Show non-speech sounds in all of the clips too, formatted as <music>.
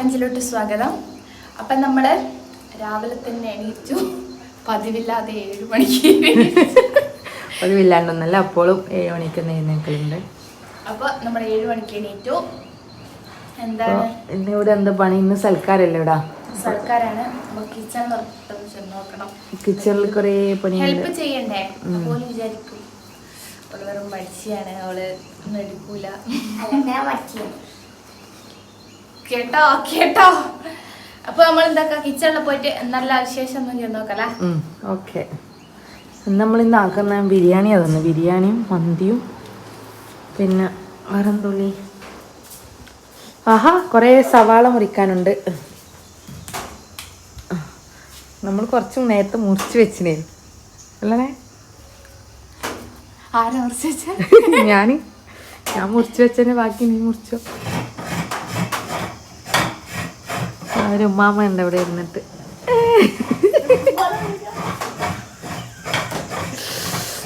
ചലഞ്ചിലോട്ട് സ്വാഗതം. അപ്പം നമ്മൾ രാവിലെ തന്നെ എണീറ്റു. പതിവില്ലാതെ ഏഴ് മണിക്ക് പതിവില്ലാണ്ടൊന്നല്ല അപ്പോഴും ഏഴ് മണിക്ക് എഴുന്നേൽക്കലുണ്ട്. അപ്പോൾ നമ്മൾ ഏഴ് മണിക്ക് എണീറ്റു. എന്താണ്? ഇന്ന് ഇവിടെ എന്താ പണി? ഇന്ന് സൽക്കാരല്ലേ ഇവിടെ? സർക്കാരാണ് അപ്പോൾ കിച്ചൺ നോക്കണം. കിച്ചണിൽ കുറേ പണി ഹെൽപ്പ് ചെയ്യണ്ടേ? അപ്പോൾ വിചാരിക്കും. അവൾ വെറും പഠിച്ചാണ് അവൾ ഒന്നും എടുക്കൂല. കേട്ടോ കേട്ടോ. അപ്പൊ നമ്മൾ എന്താക്കാ കിച്ചണിൽ പോയിട്ട് നല്ല വിശേഷം ഒന്നും നോക്കല്ലേ ഓക്കെ. നമ്മൾ ഇന്ന് ആക്കുന്ന ബിരിയാണി അതൊന്ന് ബിരിയാണിയും മന്തിയും. പിന്നെ വേറെന്തുള്ളി? ആഹാ കുറേ സവാള മുറിക്കാനുണ്ട്. നമ്മൾ കുറച്ച് നേരത്തെ മുറിച്ച് വെച്ചിനേ. അല്ലേ ആരാ മുറിച്ച് വെച്ച? <laughs> ഞാൻ ഞാൻ മുറിച്ച് വെച്ചതിന് ബാക്കി നീ മുറിച്ചോ. ഒരു ഉമ്മാമ്മ ഉണ്ട് അവിടെ ഇരുന്നിട്ട്.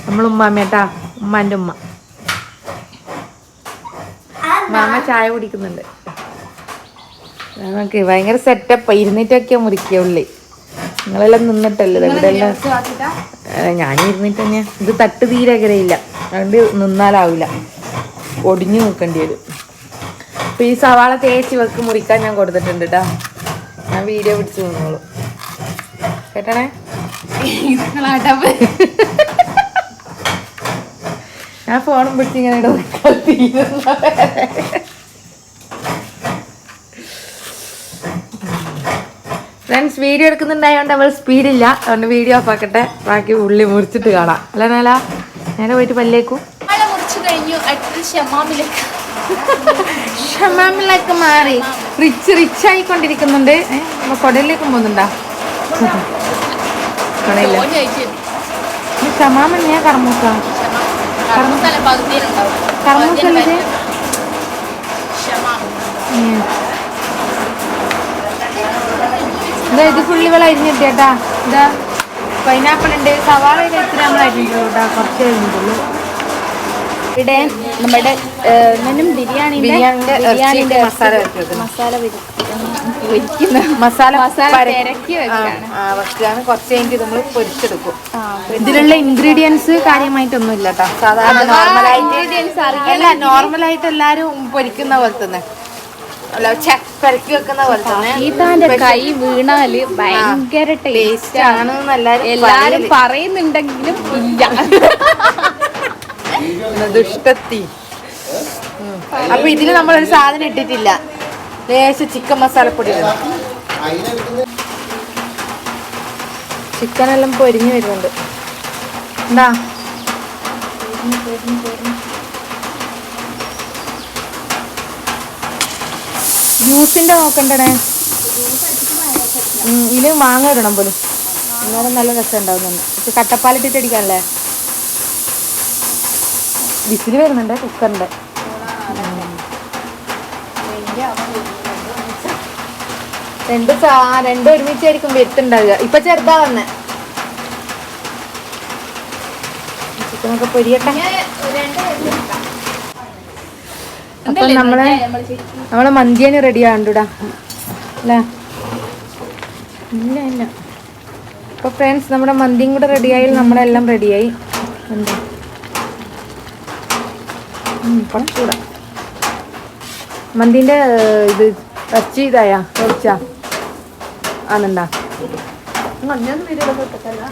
നമ്മൾ ഉമ്മാമ്മേട്ടാ ഉമ്മാന്റെ ഉമ്മ. മാമ ചായ കുടിക്കുന്നുണ്ട്. നമുക്ക് ഭയങ്കര സെറ്റപ്പ് ഇരുന്നിട്ടൊക്കെ മുറിക്കുക ഉള്ളി. നിങ്ങളെല്ലാം നിന്നിട്ടല്ലേ ഇവിടെ എല്ലാം? ഞാൻ ഇരുന്നിട്ട് തന്നെ. ഇത് തട്ട് തീരെ കരയില്ല അതുകൊണ്ട് നിന്നാലാവില്ല. ഒടിഞ്ഞു നിൽക്കേണ്ടി വരും. അപ്പൊ ഈ സവാള തേച്ച് വെക്ക് മുറിക്കാൻ ഞാൻ കൊടുത്തിട്ടുണ്ട് കേട്ടോ ഞാൻ വീഡിയോ പിടിച്ചു തന്നോളൂ കേട്ടണേ? ഞാൻ ഫോണും പിടിച്ച് ഇങ്ങനെ ഫ്രണ്ട്സ് വീഡിയോ എടുക്കുന്നുണ്ടായതുകൊണ്ട് അവൾ സ്പീഡില്ല അതുകൊണ്ട് വീഡിയോ ഓഫ് ആക്കട്ടെ. ബാക്കി ഉള്ളി മുറിച്ചിട്ട് കാണാം. അല്ല നേല? നേരെ പോയിട്ട് പല്ലേക്കും. മുറിച്ചു കഴിഞ്ഞു. അടുത്ത ഷമാമിലേക്ക്. <laughs> ഷമാമിലൊക്കെ മാറി. Rich rich ആയിക്കൊണ്ടിരിക്കുന്നുണ്ട്. കൊടലിലേക്കും പോകുന്നുണ്ടാ? കൊടയില്ല ഷമാമൻ ഞാൻ കർമ്മൂക്ക. ഇത്. ഇതാ ഇത് ഫുള്ളി വെള്ളം അരിഞ്ഞിട്ടേട്ടാ ഇതാ പൈനാപ്പിൾ ഉണ്ട്. സവാള എത്ര നമ്മൾ അരിഞ്ഞിട്ടുള്ളൂ കേട്ടാ. കുറച്ച് അരിഞ്ഞിട്ടുള്ളൂ. ഇവിടെ നമ്മുടെ ബിരിയാണി ബിരിയാണിന്റെ <laughs> മസാല മസാല പൊരിക്കുന്ന മസാല വെക്കുകയാണ്. കുറച്ച് കഴിഞ്ഞിട്ട് നമ്മൾ പൊരിച്ചെടുക്കും. ഇതിലുള്ള ഇൻഗ്രീഡിയൻസ് കാര്യമായിട്ടൊന്നും ഇല്ല കേട്ടോ സാധാരണ ഇൻഗ്രീഡിയൻസ് നോർമലായിട്ട് അല്ല നോർമലായിട്ട് എല്ലാരും പൊരിക്കുന്ന പോലെ തന്നെ. പെരക്കി വെക്കുന്ന പോലെ കൈ വീണാൽ ഭയങ്കര ടേസ്റ്റ് ആണ്. എല്ലാരും പറയുന്നുണ്ടെങ്കിലും ഇല്ല. <laughs> ദുഷ്ടത്തി. അപ്പൊ ഇതിന് നമ്മളൊരു സാധനം ഇട്ടിട്ടില്ല. ലേശം ചിക്കൻ മസാലപ്പൊടി ചിക്കൻ എല്ലാം പൊരിഞ്ഞു വരുന്നുണ്ട്. എന്താ ജ്യൂസിന്റെ നോക്കണ്ടേ ഉം, ഇതിൽ മാങ്ങ ഇടണം പോലും. എന്നാലും നല്ല രസം ഉണ്ടാവുന്നുണ്ട് കട്ടപ്പാലിട്ടിട്ട് അടിക്കാനല്ലേ? വിസിൽ വരുന്നുണ്ട് കുക്കറിന്റെ. രണ്ട് രണ്ട് ഒരുമിച്ചായിരിക്കും വരുത്തുണ്ടാവുക. ഇപ്പൊ ചെറുതാ വന്നേ. ചിക്കനൊക്കെ പൊരിയട്ടെ. അപ്പൊ നമ്മളെ നമ്മളെ മന്തിയാണ് റെഡി ആണ്ടുടാ അല്ലേ? ഇല്ല ഇല്ല. അപ്പൊ ഫ്രണ്ട്സ് നമ്മുടെ മന്തിയും കൂടെ റെഡിയായി നമ്മളെല്ലാം റെഡിയായി എന്താ? കുറച്ചുകൂടെ മന്തിന്റെ ഏർ, ഇത് ഇറച്ചി ഇതായാ കുറച്ചാ ആണെന്താ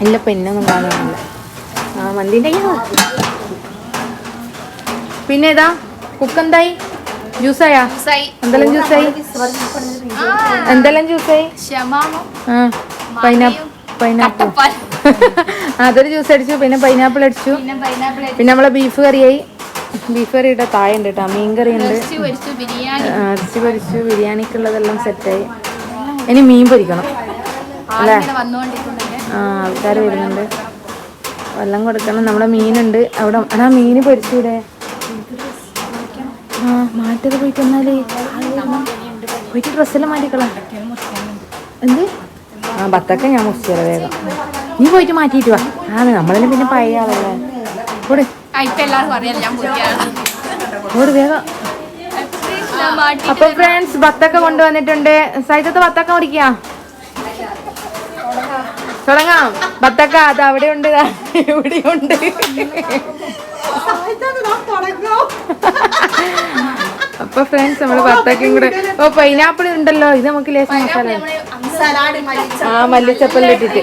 ഇല്ല പിന്നൊന്നും കാണുന്നില്ല. ആ മന്തിന്റെ അയ്യോ. പിന്നെ ഇതാ കുക്ക് എന്തായി ജ്യൂസായാ. എന്തെല്ലാം ജ്യൂസായി? എന്തെല്ലാം ജ്യൂസായി? ഷമാമും? പൈനാപ്പിൾ പൈനാപ്പിൾ അതൊരു ജ്യൂസ് അടിച്ചു പിന്നെ പൈനാപ്പിൾ അടിച്ചു. പിന്നെ പൈനാപ്പിൾ പിന്നെ നമ്മളെ ബീഫ് കറിയായി. ബീഫ് കറിയുടെ തായ ഉണ്ട് കേട്ടോ മീൻ കറി ഉണ്ട് ഇറച്ചി പൊരിച്ചു ബിരിയാണിക്കുള്ളതെല്ലാം സെറ്റായി. ഇനി മീൻ പൊരിക്കണം. അല്ലേ? ആ ആൾക്കാർ വരുന്നുണ്ട്. വെള്ളം കൊടുക്കണം. നമ്മുടെ മീനുണ്ട്. അവിടെ എടാ മീൻ പൊരിച്ചൂടെ? ആ മാറ്റത് പോയിട്ട് എന്നാലേ പോയിട്ട് ഡ്രസ്സെല്ലാം മാറ്റിക്കളാം. എന്ത്? ആ ബത്തൊക്കെ ഞാൻ മുറിച്ചു വേഗം. നീ പോയിട്ട് മാറ്റിയിട്ട് വാ. ആണ് നമ്മളെല്ലാം പിന്നെ പഴയ ആളല്ലേ? കൂടെ ഇപ്പൊ എല്ലാവർക്കും അറിയാം ഞാൻ പുതിയ അപ്പൊ ഫ്രണ്ട്സ് ബത്തൊക്കെ കൊണ്ടുവന്നിട്ടുണ്ട്. സൈതത്തെ ബത്തൊക്കെ മുറിക്കാ തുടങ്ങാം. ബത്തക്ക അത് അവിടെ ഉണ്ട് ഇവിടെ ഉണ്ട്. അപ്പൊ ഫ്രണ്ട്സ് നമ്മൾ ബത്തക്കയും കൂടെ ഓ പൈനാപ്പിൾ ഉണ്ടല്ലോ. ഇത് നമുക്ക് ലേശം മസാല ആ മല്ലിച്ചപ്പൽ ഇട്ടിട്ട്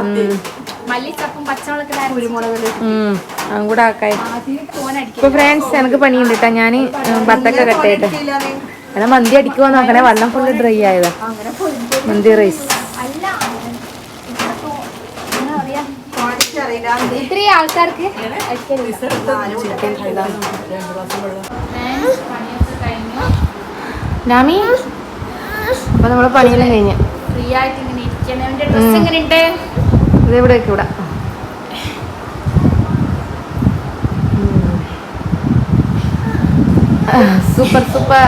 ഉം. മല്ലിച്ചപ്പും പച്ചമുളക് കുരുമുളക് ഉം അതും കൂടെ ആക്കായി. തോനടിക്കും ഇപ്പൊ ഫ്രണ്ട്സ് എനിക്ക് പണിയുണ്ട് കേട്ടോ ഞാൻ ബത്തക്ക കെട്ടായിട്ട് അങ്ങനെ മന്തി അടിക്കുവാ നോക്കണേ. വെള്ളം ഫുള്ള് ഡ്രൈ ആയതാ. മന്തി റൈസ് ഇത്രയും ആൾക്കാർക്ക് പണിയൊക്കെ കഴിഞ്ഞു. നാമി അപ്പൊ നമ്മളെ പണിയെല്ലാം കഴിഞ്ഞ്. ഫ്രീ ആയിട്ട് ഇങ്ങനെ ഇരിക്കണം. ഡ്രസ് എങ്ങനെയുണ്ട്? ഇത് ഇവിടെ. Super super.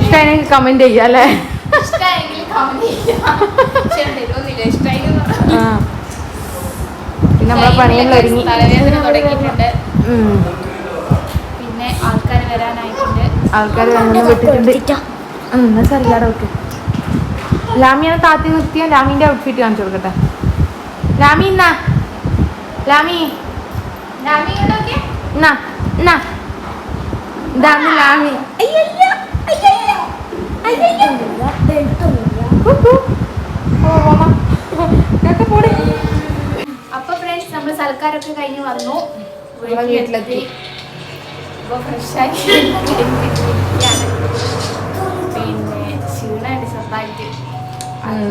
ഇഷ്ടമായെങ്കിൽ കമന്റ് ചെയ്യാം അല്ലേ. പിന്നെ നമ്മളെ പണിയെല്ലാം ഒരുങ്ങി. പിന്നെ ആൾക്കാർ വരാനായിട്ടുണ്ട്. ആൾക്കാർ അങ്ങനെ വിട്ടിട്ടുണ്ട്. എന്നാ സല്ലാടെ വെക്ക് ലാമിയാണ് താത്തി നിർത്തിയ ലാമിന്റെ ഔട്ട്ഫിറ്റ് കാണിച്ചു കൊടുക്കട്ടെ. ലാമി എന്നാ ലാമി. ലാമി ഇങ്ങോട്ടൊക്കെ എന്നാ എന്നാ ഇതാണ് ലാമി. അപ്പൊ ഫ്രണ്ട്സ് നമ്മൾ സൽക്കാരൊക്കെ കഴിഞ്ഞ് വന്നു. വീട്ടിലെത്തി. ഇപ്പൊ ഫ്രഷായി. പിന്നെ ക്ഷീണമുണ്ട് ചെറുതായിട്ട്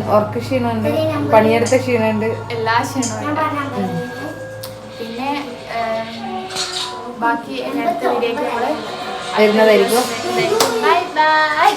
ഉറക്ക ക്ഷീണമുണ്ട് പണിയെടുത്ത ക്ഷീണമുണ്ട് എല്ലാ ക്ഷീണവും പിന്നെ ബാക്കി അടുത്ത നമ്മൾ വരുന്നതായിരിക്കും. Bye bye.